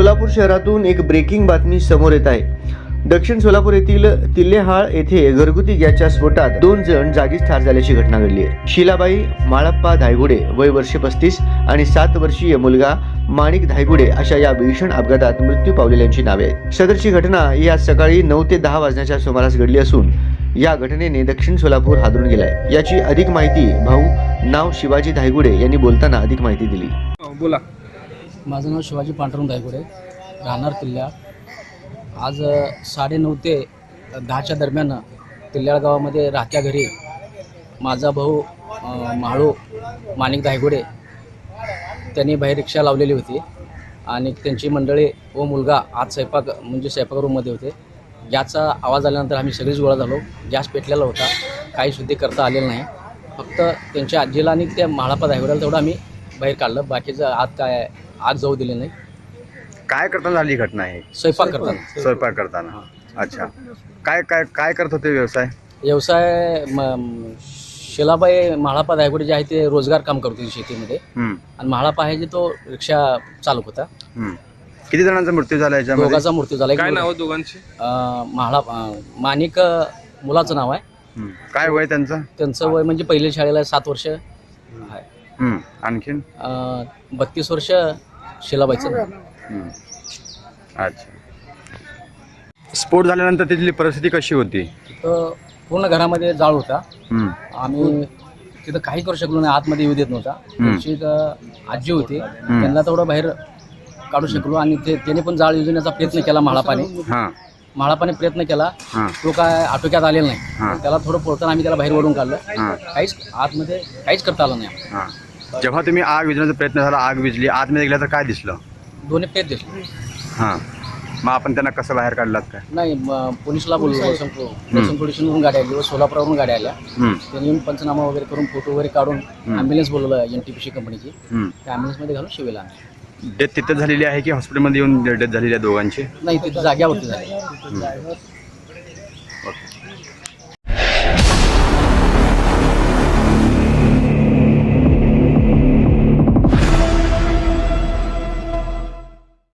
सोलापूर शहरातून एक ब्रेकिंग बातमी समोर येत आहे. दक्षिण सोलापूर येथील तिल्लेहाळ येथे घरगुती गॅसच्या स्फोटात दोन जण जागीच ठार झाल्याची घटना घडली आहे. शिलाबाई माळप्पा धायगुडे वय वर्षे पस्तीस आणि सात वर्षीय मुलगा माणिक धायगुडे अशा या भीषण अपघातात मृत्यू पावलेल्यांची नावे आहेत. सदरची घटना ही आज सकाळी नऊ ते दहा वाजण्याच्या सुमारास घडली असून या घटनेने दक्षिण सोलापूर हादरून गेलाय. याची अधिक माहिती भाऊ नाव शिवाजी धायगुडे यांनी बोलताना अधिक माहिती दिली. बोला. माझं नाव शिवाजी पांडुरंग दायगुडे राहणार किल्ल्या आज साडेनऊ ते दहाच्या दरम्यान किल्ल्याळ गावामध्ये राहत्या घरी माझा भाऊ म्हाळू माणिक दायगुडे त्यांनी बाहेर रिक्षा लावलेली होती आणि त्यांची मंडळी व मुलगा आज स्वयंपाक म्हणजे स्वयंपाक रूममध्ये होते. गॅसचा आवाज आल्यानंतर आम्ही सगळीच गोळा झालो. गॅस पेटलेला होता. काही शुद्धी करता आलेलं नाही. फक्त त्यांच्या आजीला आणि त्या म्हाळापा दायगुड्याला तेवढं आम्ही बाहेर काढलं. बाकीचं आत काय आग जाऊ दिले नाही. काय करताना झाली घटना आहे स्वयंपाक करताना. स्वयंपाक करताना. अच्छा. काय काय काय करत होते व्यवसाय? व्यवसाय म- शिलाबाई म्हाळापा धायगुडे जे आहे ते रोजगार काम करत होते शेतीमध्ये. हम्म, आणि म्हाळापा आहे जे तो रिक्षा चालक होता. हम्म. किती जणांचा मृत्यू झाला याच्यामध्ये? दोघांचा मृत्यू झाला. काय नाव दोघांची? म्हाळा माणिक अं, मुलाचं नाव आहे. हम्म. काय वय त्यांचं? त्यांचं वय म्हणजे पहिल्या शाळेला सात वर्ष आहे. हम्म. आणखीन? बत्तीस वर्ष शिलाबाईचं. नाव. हम्म. अच्छा. स्फोट झाल्यानंतर तिथली परिस्थिती कशी होती? तर पूर्ण घरामध्ये जाळ होता. हम्म, आम्ही तिथं काही करू शकलो नाही आतमध्ये येऊ देत नव्हता. त्यांची एक अं, आजी होती. त्यांना तेवढं बाहेर काढू शकलो आणि ते त्याने पण जाळ योजण्याचा प्रयत्न केला म्हाळापाने हा. म्हाळापाने प्रयत्न केला. हा. तो काय आटोक्यात आलेला हा. नाही त्याला थोडं पोळताना आम्ही त्याला बाहेर ओढून काढलं. हा. काहीच आतमध्ये काहीच करता आलं नाही. हा. जेव्हा तुम्ही आग विझण्याचा प्रयत्न झाला आग विझली आतमध्ये गेल्या तर काय दिसलं? दोन्ही पेट दिसले. हा. मग आपण त्यांना कसं बाहेर काढलात काय? नाही म- पोलिसला बोललो पोलिसांवरून गाड्या आली व सोलापुरावरून गाड्या आल्या. हम्म, त्यांनी येऊन पंचनामा वगैरे करून फोटो वगैरे काढून ॲम्ब्युलन्स बोलवलं एन टी पी सी कंपनीची हम्म. त्या ॲम्ब्युलन्समध्ये घालून शिवेला आणलं. डेथ तिथं झालेली आहे की हॉस्पिटलमध्ये येऊन डेथ झालेली आहे दोघांची? नाही तिथे जाग्यावरती झाली.